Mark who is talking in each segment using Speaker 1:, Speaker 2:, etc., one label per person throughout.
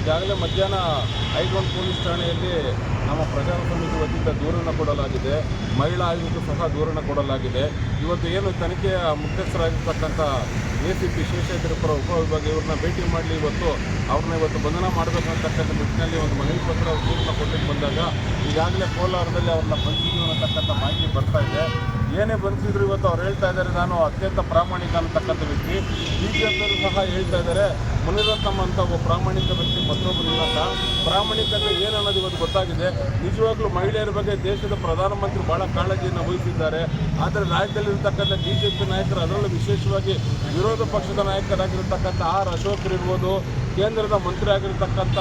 Speaker 1: ಈಗಾಗಲೇ ಮಧ್ಯಾಹ್ನ ಐಗೊಂಡ್ ಪೊಲೀಸ್ ಠಾಣೆಯಲ್ಲಿ ನಮ್ಮ ಪ್ರಚಾರ ಸಮಿತಿ ವತಿಯಿಂದ ದೂರನ್ನು ಕೊಡಲಾಗಿದೆ. ಮಹಿಳಾ ಆಯೋಗಕ್ಕೂ ಸಹ ದೂರನ್ನು ಕೊಡಲಾಗಿದೆ. ಇವತ್ತು ಏನು ತನಿಖೆಯ ಮುಖ್ಯಸ್ಥರಾಗಿರ್ತಕ್ಕಂಥ ಎ ಸಿ ಪಿ ಶೇಷಾದ್ರಿಪುರ ಉಪವಿಭಾಗ ಇವ್ರನ್ನ ಭೇಟಿ ಮಾಡಲಿ ಇವತ್ತು ಅವ್ರನ್ನ ಇವತ್ತು ಬಂಧನ ಮಾಡಬೇಕಂತಕ್ಕಂಥ ನಿಟ್ಟಿನಲ್ಲಿ ಒಂದು ಮನವಿ ಪತ್ರ ದೂರನ್ನು ಕೊಡಲಿಕ್ಕೆ ಬಂದಾಗ ಈಗಾಗಲೇ ಕೋಲಾರದಲ್ಲಿ ಅವ್ರನ್ನ ಬಂಧಿಸಿದ್ರು ಅನ್ನತಕ್ಕಂಥ ಮಾಹಿತಿ ಬರ್ತಾ ಇದೆ. ಏನೇ ಬಂದಿದ್ರು ಇವತ್ತು ಅವ್ರು ಹೇಳ್ತಾ ಇದ್ದಾರೆ, ನಾನು ಅತ್ಯಂತ ಪ್ರಾಮಾಣಿಕ ಅನ್ನತಕ್ಕಂಥ ವ್ಯಕ್ತಿ. ಬಿಜೆಪಿಯವರು ಸಹ ಹೇಳ್ತಾ ಇದ್ದಾರೆ ಮುನಿರತ್ನಮ್ಮ ಅಂತ ಒಬ್ಬ ಪ್ರಾಮಾಣಿಕ ವ್ಯಕ್ತಿ ಮತ್ತೊಬ್ಬರು ಇಲ್ಲ ಪ್ರಾಮಾಣಿಕ ಪ್ರಾಮಾಣಿಕತೆ ಏನನ್ನೋದು ಇವತ್ತು ಗೊತ್ತಾಗಿದೆ. ನಿಜವಾಗ್ಲೂ ಮಹಿಳೆಯರ ಬಗ್ಗೆ ದೇಶದ ಪ್ರಧಾನಮಂತ್ರಿ ಬಹಳ ಕಾಳಜಿಯನ್ನು ವಹಿಸಿದ್ದಾರೆ. ಆದರೆ ರಾಜ್ಯದಲ್ಲಿರ್ತಕ್ಕಂಥ ಬಿ ಜೆ ಪಿ ನಾಯಕರು ಅದರಲ್ಲೂ ವಿಶೇಷವಾಗಿ ವಿರೋಧ ಪಕ್ಷದ ನಾಯಕರಾಗಿರ್ತಕ್ಕಂಥ ಆರ್ ಅಶೋಕರು ಇರ್ಬೋದು, ಕೇಂದ್ರದ ಮಂತ್ರಿ ಆಗಿರ್ತಕ್ಕಂಥ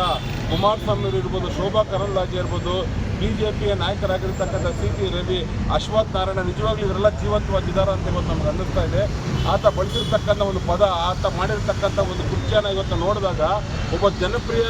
Speaker 1: ಕುಮಾರಸ್ವಾಮಿ ಇರ್ಬೋದು, ಶೋಭಾ ಕರಂದ್ಲಾಜೆ ಇರ್ಬೋದು ಬಿ ಜೆ ಪಿಯ ನಾಯಕರಾಗಿರ್ತಕ್ಕಂಥ ಸಿ ಟಿ ರವಿ, ಅಶ್ವಥ್ ನಾರಾಯಣ ನಿಜವಾಗ್ಲೂ ಇವರೆಲ್ಲ ಜೀವಂತವಾಗಿದ್ದಾರೆ ಅಂತ ಇವತ್ತು ನಮ್ಗೆ ಅನ್ನಿಸ್ತಾ ಇದೆ. ಆತ ಬಳಸಿರ್ತಕ್ಕಂಥ ಒಂದು ಪದ, ಆತ ಮಾಡಿರ್ತಕ್ಕಂಥ ಒಂದು ಕೃತ್ಯನ ಇವತ್ತು ನೋಡಿದಾಗ ಒಬ್ಬ ಜನಪ್ರಿಯ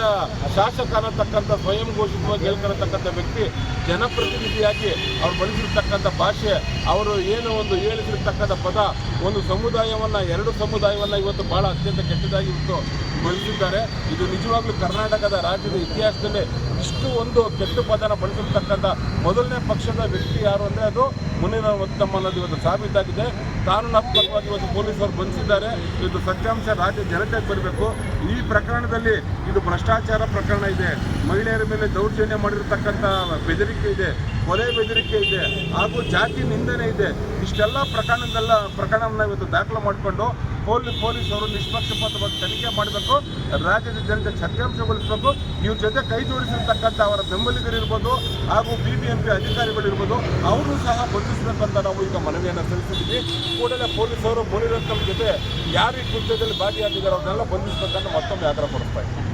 Speaker 1: ಶಾಸಕ ಅನ್ನತಕ್ಕಂಥ, ಸ್ವಯಂ ಘೋಷಿತವಾಗಿ ಹೇಳ್ಕೊಳ್ತಕ್ಕಂಥ ವ್ಯಕ್ತಿ, ಜನಪ್ರತಿನಿಧಿಯಾಗಿ ಅವ್ರು ಬಳಸಿರ್ತಕ್ಕಂಥ ಭಾಷೆ, ಅವರು ಏನು ಒಂದು ಹೇಳಿಸಿರ್ತಕ್ಕಂಥ ಪದ, ಒಂದು ಸಮುದಾಯವನ್ನು, ಎರಡು ಸಮುದಾಯವನ್ನು ಇವತ್ತು ಭಾಳ ಅತ್ಯಂತ ಕೆಟ್ಟದಾಗಿ ಇವತ್ತು ಬಳಸಿದ್ದಾರೆ. ಇದು ನಿಜವಾಗ್ಲೂ ಕರ್ನಾಟಕದ ರಾಜ್ಯದ ಇತಿಹಾಸದಲ್ಲಿ ಇಷ್ಟು ಒಂದು ಕೆಟ್ಟ ಪದನ ಬಳಸಿರ್ತಕ್ಕಂಥ ಮೊದಲನೇ ಪಕ್ಷದ ವ್ಯಕ್ತಿ ಯಾರು ಅಂದರೆ ಅದು ಮುನಿರ ಉತ್ತಮ ಅನ್ನೋದು ಇವತ್ತು ಸಾಬೀತಾಗಿದೆ. ಕಾನೂನಾತ್ಮಕವಾಗಿ ಇವತ್ತು ಪೊಲೀಸರು ಬಂಧಿಸಿದ್ದಾರೆ ಇದು ಸತ್ಯಾಂಶ ರಾಜ್ಯ ಜನತೆಗೆ ಬರಬೇಕು. ಈ ಪ್ರಕರಣದಲ್ಲಿ ಇದು ಭ್ರಷ್ಟಾಚಾರ ಪ್ರಕರಣ ಇದೆ. ಮಹಿಳೆಯರ ಮೇಲೆ ದೌರ್ಜನ್ಯ ಮಾಡಿರತಕ್ಕಂಥ ಬೆದರಿಕೆ ಇದೆ, ಕೊಲೆ ಬೆದರಿಕೆ ಇದೆ, ಹಾಗೂ ಜಾತಿ ನಿಂದನೆ ಇದೆ. ಇಷ್ಟೆಲ್ಲ ಪ್ರಕರಣದಲ್ಲ ಪ್ರಕರಣವನ್ನು ಇವತ್ತು ದಾಖಲು ಮಾಡಿಕೊಂಡು ಪೊಲೀಸ್ ಪೊಲೀಸರು ನಿಷ್ಪಕ್ಷಪಾತವಾಗಿ ತನಿಖೆ ಮಾಡಬೇಕು, ರಾಜ್ಯದ ಜನತೆ ಸತ್ಯಾಂಶಗೊಳಿಸಬೇಕು ಇವ್ರ ಜೊತೆ ಕೈ ಜೋಡಿಸಿರ್ತಕ್ಕಂಥ ಅವರ ಬೆಂಬಲಿಗರಿರ್ಬೋದು ಹಾಗೂ ಬಿ ಬಿ ಎಂ ಪಿ ಅಧಿಕಾರಿಗಳಿರ್ಬೋದು ಅವರು ಸಹ ಬಂಧಿಸಬೇಕಂತ ನಾವು ಈಗ ಮನವಿಯನ್ನು ಸಲ್ಲಿಸಿದ್ದೀವಿ. ಕೂಡಲೇ ಪೊಲೀಸರು ಮುನಿರತ್ನಂ ಜೊತೆ ಯಾರು ಈ ಕೃತ್ಯದಲ್ಲಿ ಭಾಗಿಯಾಗಿದ್ದಾರೆ, ಅವ್ರನ್ನೆಲ್ಲ ಬಂಧಿಸಬೇಕಂತ ಮತ್ತೊಮ್ಮೆ ಆಗ್ರಹ ಪಡಿಸ್ತಾ ಇದ್ದೀವಿ